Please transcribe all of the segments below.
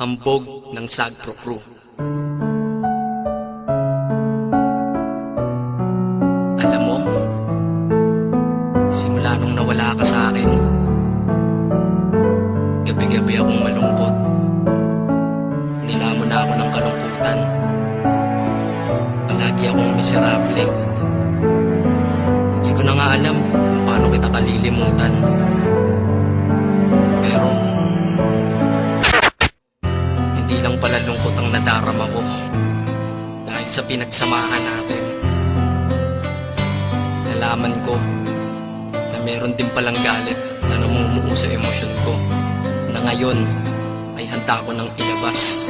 Hambog ng Sagpro. Alam mo, simula nung nawala ka sa akin, gabi-gabi akong malungkot. Nilamon na ako ng kalungkutan. Palagi akong miserable. Hindi ko na nga alam kung paano kita kalilimutan. Pero, lungkot ang nadarama ko. Dahil sa pinagsamahan natin. Nalaman ko na meron din palang galit na namumuo sa emosyon ko. Na ngayon ay handa ko ng ilabas.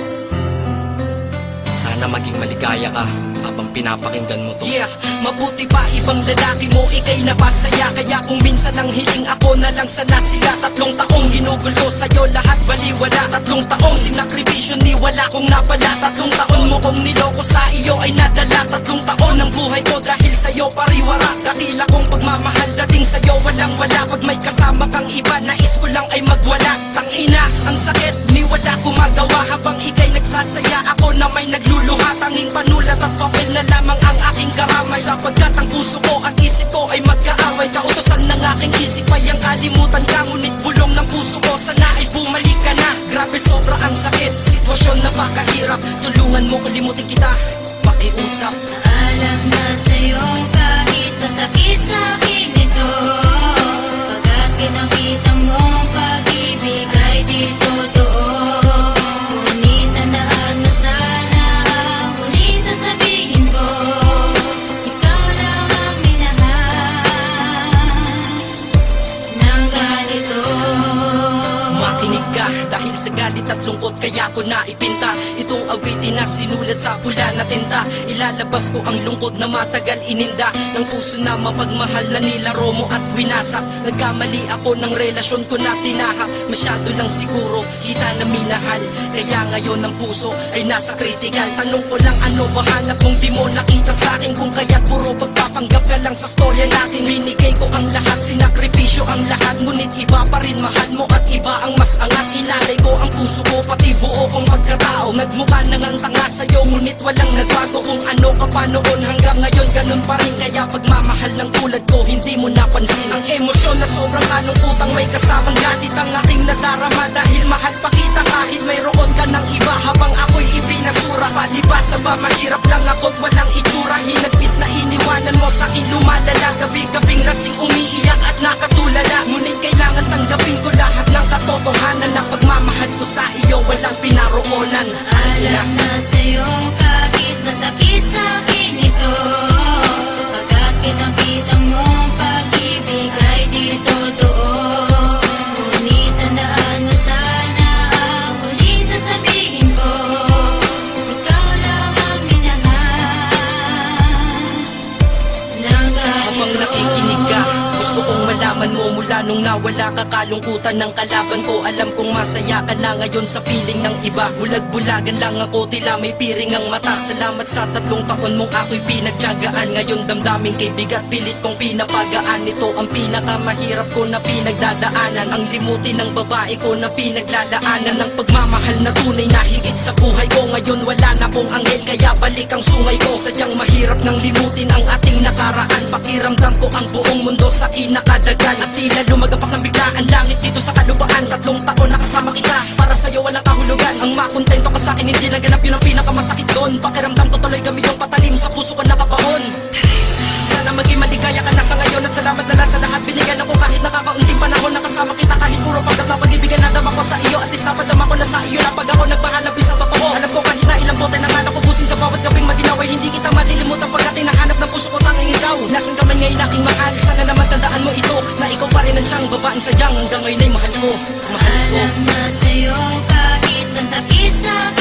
Sana maging maligaya ka habang pinapakinggan mo to. Yeah, mabuti pa ibang lalaki mo ikay napasaya Kaya kung minsan ang hiling ako na lang sana sila Tatlong taong ginugulo sa'yo lahat baliwala Tatlong taong sinakripisyo ni wala kong napala. Tatlong taon mo kong niloko sa iyo ay nadala. Tatlong taon ng buhay ko dahil sa'yo pariwara. Dakila kong pagmamahal dating sa'yo walang wala. Pag may kasama kang iba nais ko lang ay magwala. Tangina, ang sakit ni wala ko magawa Habang ikay nagsasaya ako na may nagluluha. Tanging panulat at papel na lamang ang aking karamay. Sapagkat ang puso ko at isip ko ay magkaaway. Kautosan ng aking isip ay ang kalimutan ka. Ngunit bulong ng puso ko sana ay bumalik ka na Grabe sobra ang sakit, sitwasyon napakahirap Tulungan mo kalimutin kita, pakiusap. Alam na sa'yo kahit masakit sa akin dahil sa galit at lungkot kaya ko na ipinta awitin na sinulat sa pula na tinta. Ilalabas ko ang lungkot na matagal ininda. Ng puso na mapagmahal na nilaro mo at winasak Nagkamali ako ng relasyon ko na tinaha. Masyado lang siguro kita na minahal. Kaya ngayon ang puso ay nasa critical. Tanong ko lang ano ba hanap mong di mo nakita sa akin? Kung kaya't puro pagpapanggap ka lang sa storya natin. Binigay ko ang lahat, sinakripisyo ang lahat. Ngunit iba pa rin mahal mo at iba ang mas angat. Ilalay ko ang puso ko pati buo kong pagkatao. Nagmukha na ngang tanga sa'yo ngunit walang nagbago Kung ano ka pa noon. Hanggang ngayon ganun pa rin. Kaya pagmamahal ng tulad ko hindi mo napansin Ang emosyon na sobrang kalungkutang may kasamang galit Ang aking nadarama dahil mahal pa kita kahit mayroon ka ng iba. Habang ako'y ibinasura Palibasa ba mahirap lang ako't walang itsura. Hinagpis na iniwanan mo sa akin lumalala. Gabi-gabing lasing umiiyak at nakatulala. Ngunit kailangan tanggapin ko lahat ng katotohanan nawala ka Kalungkutan ng kalaban ko. Alam kong masaya ka na ngayon sa piling ng iba. Bulag-bulagan lang ako tila may piring ang mata. Salamat sa tatlong taon mong ako'y pinagtyagaan Ngayon damdaming kay bigat pilit kong pinapagaan. Ito ang pinakamahirap ko na pinagdadaanan. Ang limutin ng babae ko na pinaglalaanan. Ng pagmamahal na tunay na higit sa buhay ko. Ngayon wala na kong anghel kaya balik ang sungay ko. Sadyang mahirap nang limutin ang ating nakaraan. Pakiramdam ko ang buong mundo sa kinakadagan At tila lumagapak ng biglaan langit dito sa kalupaan Tatlong taon nakasama kita para sa'yo walang kahulugan. Ang makontento ka sa akin hindi naganap yun ang pinakamasakit doon. Pakiramdam ko tuloy kami yung patalim sa puso ko nakabaon. Sana maging maligaya ka na sa ngayon At salamat na lang sa lahat. Binigyan ako kahit nakakaunting panahon Nakasama kita kahit puro pagkat na pag-ibigan Nadama ko sa iyo. At least napadama ko na sa iyo Na pag ako nagpahalabis sa totoo. Alam ko kahit na ilang It's a